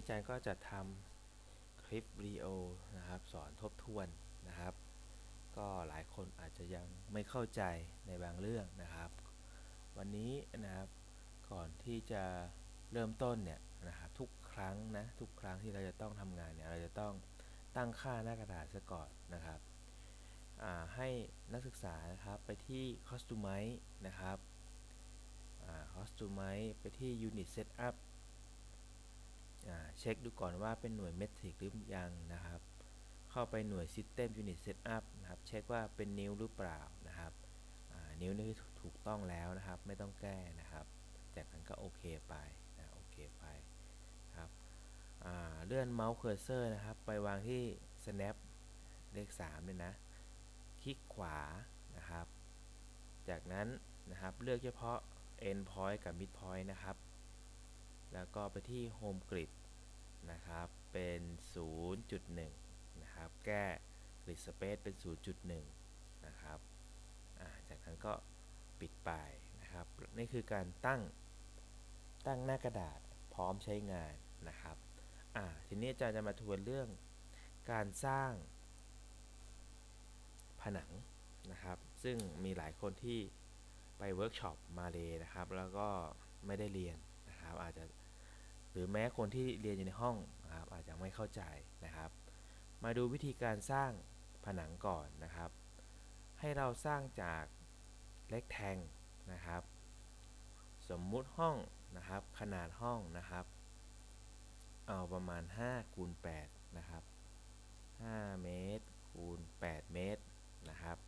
อาจารย์ก็จะทำคลิปวิดีโอนะครับสอนทบทวนนะครับ ก็หลายคนอาจจะยังไม่เข้าใจในบางเรื่องนะครับ วันนี้นะครับก่อนที่จะเริ่มต้นเนี่ยนะครับทุกครั้งนะทุกครั้งที่เราจะต้องทำงานเนี่ยเราจะต้องตั้งค่าหน้ากระดาษซะก่อนนะครับให้นักศึกษานะครับไปที่ Customize นะครับ Customize ไปที่ Unit Setup เช็คดูก่อนว่าเป็นหน่วยเมทริกหรือยังนะครับ เข้าไปหน่วย System Unit Setup นะครับ เช็คว่าเป็นนิ้วหรือเปล่านะครับนิ้วนี่ถูกต้องแล้วนะครับ ไม่ต้องแก้นะครับ จากนั้นก็โอเคไปนะโอเคไปครับเลื่อนเมาส์เคอร์เซอร์นะครับ ไปวางที่ snap เลข3เนี่ยนะ คลิกขวานะครับ จากนั้นนะครับเลือกเฉพาะ end point กับ mid point นะครับ แล้วก็ไปที่ home grid นะครับ เป็น 0.1 นะครับ แก้ grid space เป็น 0.1 นะครับ จากนั้นก็ปิดไปนะครับ นี่คือการตั้ง ตั้งหน้ากระดาษพร้อมใช้งานนะครับ ทีนี้อาจารย์จะมาทวนเรื่องการสร้าง ผนังนะครับ ซึ่งมีหลายคนที่ไปเวิร์กช็อปมาเลยนะครับ แล้วก็ไม่ได้เรียนนะครับ อาจจะ หรือแม้คนที่เรียนอยู่ในห้องนะครับอาจจะไม่เข้าใจนะครับ มาดูวิธีการสร้างผนังก่อนนะครับ ให้เราสร้างจากเล็กแทงนะครับ สมมุติห้องนะครับ ขนาดห้องนะครับ เอาประมาณ5คูณ8นะครับ5เมตรคูณ8เมตรนะครับ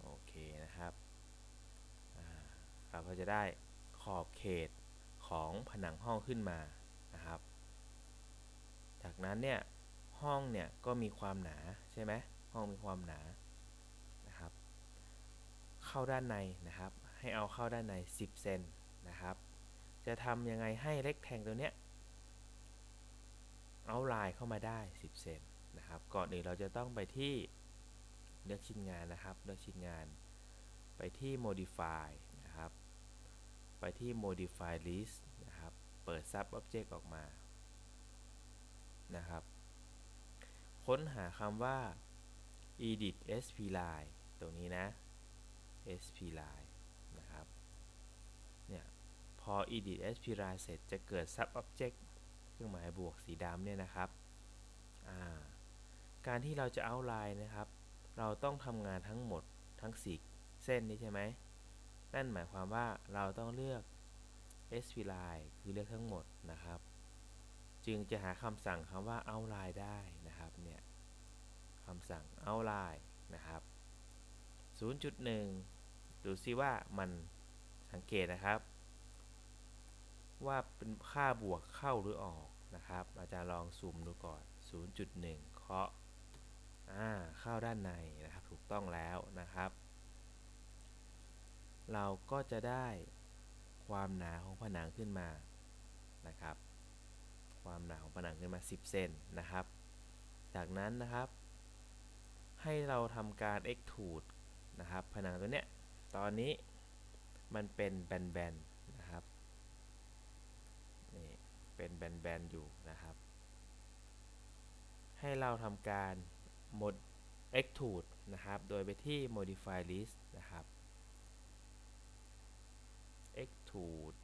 โอเคนะครับเราก็จะได้ขอบเขต ของผนังห้องขึ้นมานะครับ จากนั้นเนี่ยห้องเนี่ยก็มีความหนาใช่ไหมห้องมีความหนานะครับ เข้าด้านในนะครับ ให้เอาเข้าด้านใน 10 เซนนะครับ จะทำยังไงให้เล็กแทงตัวเนี้ยเอาลายเข้ามาได้ 10 เซนนะครับ ก่อนอื่นเราจะต้องไปที่เลือกชิ้นงานนะครับ เลือกชิ้นงาน ไปที่ modify ไปที่ modify list นะครับ เปิด sub object ออกมา นะครับ ค้นหาคำว่า edit sp line ตรงนี้นะ sp line นะครับ เนี่ย พอ edit sp line เสร็จจะเกิด sub object เครื่องหมายบวกสีดำเนี่ยนะครับ การที่เราจะเอาไลน์นะครับ เราต้องทำงานทั้งหมดทั้ง 4 เส้นนี้ใช่ไหม นั่นหมายความว่าเราต้องเลือก sp line คือเลือกทั้งหมดนะครับ จึงจะหาคำสั่งคำว่า outline ได้นะครับเนี่ยคำสั่ง outline นะครับ 0.1 ดูซิว่ามันสังเกตนะครับ ว่าเป็นค่าบวกเข้าหรือออกนะครับ อาจารย์ลองซูมดูก่อน 0.1 เคาะเข้าด้านในนะครับ ถูกต้องแล้วนะครับ เราก็จะได้ความหนาของผนังขึ้นมานะครับ ความหนาของผนังขึ้นมา 10 เซนนะครับ จากนั้นนะครับ ให้เราทำการ extrude นะครับ ผนังตัวเนี้ยตอนนี้มันเป็นแบนๆนะครับนี่เป็นแบนๆอยู่นะครับ ให้เราทำการ mod extrude นะครับ โดยไปที่ modify list นะครับ extrude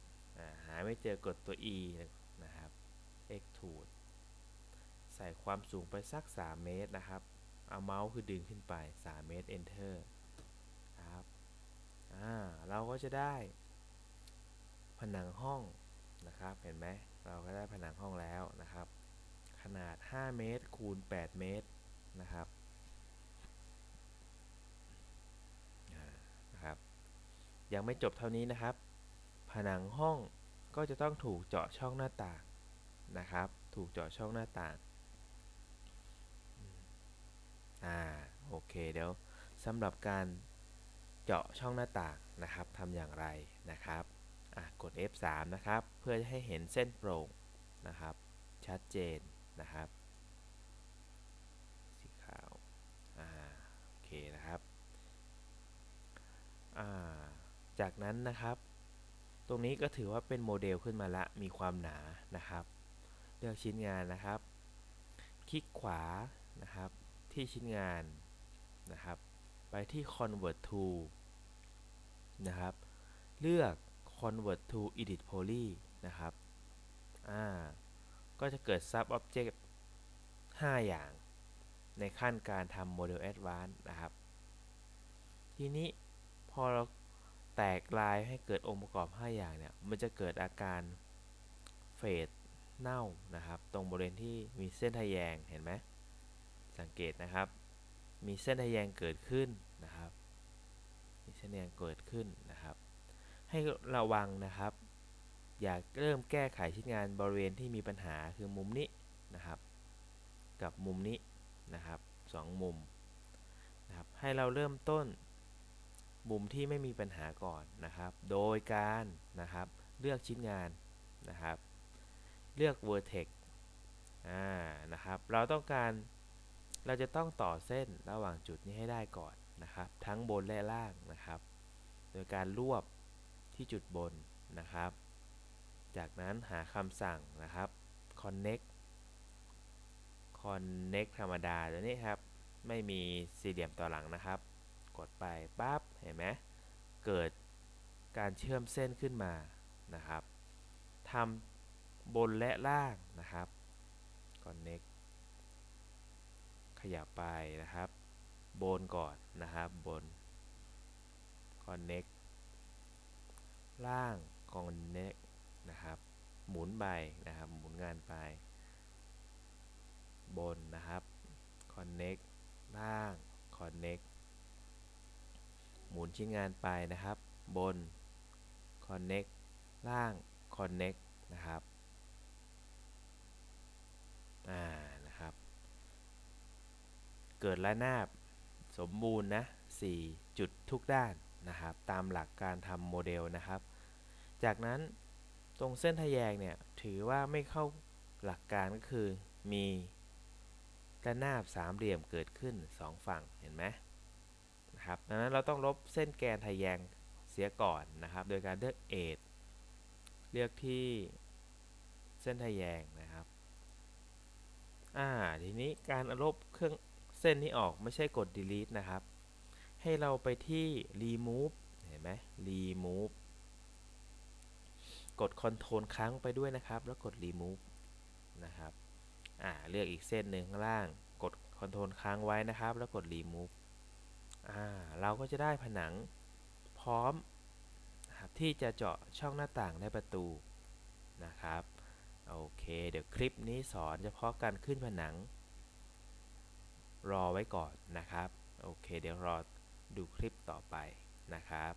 หาไม่เจอกดตัว e นะครับ extrude ใส่ความสูงไปสัก 3 เมตรนะครับ เอาเมาส์คือดึงขึ้นไป 3 เมตร enter ครับเราก็จะได้ผนังห้องนะครับ เห็นไหม เราก็ได้ผนังห้องแล้วนะครับ ขนาด 5 เมตร คูณ 8 เมตรนะครับนะครับ ยังไม่จบเท่านี้นะครับ ผนังห้องก็จะต้องถูกเจาะช่องหน้าต่างนะครับ ถูกเจาะช่องหน้าต่าง อ่า โอเค เดี๋ยวสำหรับการเจาะช่องหน้าต่างนะครับทำอย่างไรนะครับกด F3 นะครับ เพื่อให้เห็นเส้นโปร่งนะครับ ชัดเจนนะครับ สีขาว อ่า โอเคนะครับ อ่า จากนั้นนะครับ ตรงนี้ก็ถือว่าเป็นโมเดลขึ้นมาละมีความหนานะครับ เลือกชิ้นงานนะครับ คลิกขวานะครับ ที่ชิ้นงานนะครับ ไปที่ convert to นะครับ เลือก convert to edit poly นะครับอ่าก็จะเกิด sub object 5 อย่าง ในขั้นการทำ model advanced นะครับ ทีนี้พอเรา แตกลายให้เกิดองค์ประกอบ 5 อย่างเนี่ย มันจะเกิดอาการเฟดเน่านะครับ ตรงบริเวณที่มีเส้นทะแยงเห็นไหมสังเกตนะครับ มีเส้นทะแยงเกิดขึ้นนะครับ มีเส้นทะแยงเกิดขึ้นนะครับ ให้ระวังนะครับ อย่าเริ่มแก้ไขชิ้นงานบริเวณที่มีปัญหาคือมุมนี้นะครับ กับมุมนี้นะครับสองมุมนะครับให้เราเริ่มต้น มุมที่ไม่มีปัญหาก่อนนะครับ โดยการนะครับเลือกชิ้นงานนะครับ เลือก vertex อ่านะครับ เราต้องการเราจะต้องต่อเส้นระหว่างจุดนี้ให้ได้ก่อนนะครับ ทั้งบนและล่างนะครับ โดยการรวบที่จุดบนนะครับ จากนั้นหาคำสั่งนะครับ connect connect ธรรมดาตัวนี้ครับ ไม่มีสี่เหลี่ยมต่อหลังนะครับ กดไปปั๊บเห็นไหมเกิดการเชื่อมเส้นขึ้นมานะครับทำบนและล่างนะครับ connect ขยับไปนะครับ บนก่อนนะครับบน connect ล่าง connect นะครับ หมุนไปนะครับ หมุนงานไป บนนะครับ connect ล่าง connect หมุนชิ้นงานไปนะครับ บน connect ล่าง connect นะครับอ่านะครับ เกิดระนาบสมบูรณ์นะ4จุดทุกด้านนะครับ ตามหลักการทำโมเดลนะครับ จากนั้นตรงเส้นทะแยงเนี่ย ถือว่าไม่เข้าหลักการก็คือมีระนาบสามเหลี่ยมเกิดขึ้น 2 ฝั่งเห็นไหม นะครับดังนั้นเราต้องลบเส้นแกนทะแยงเสียก่อนนะครับ โดยการเลือกเอทเลือกที่เส้นทะแยงนะครับ อ่า ทีนี้การลบเครื่องเส้นนี้ออกไม่ใช่กด delete นะครับ ให้เราไปที่ remove เห็นไหม remove กด control ครั้งไปด้วยนะครับ แล้วกด remove นะครับ อ่า เลือกอีกเส้นหนึ่งข้างล่าง กด control ค้างไว้นะครับ แล้วกด remove เราก็จะได้ผนังพร้อมนะครับที่จะเจาะช่องหน้าต่างและประตูนะครับโอเค เดี๋ยวคลิปนี้สอนเฉพาะการขึ้นผนัง รอไว้ก่อนนะครับ โอเค เดี๋ยวรอดูคลิปต่อไปนะครับ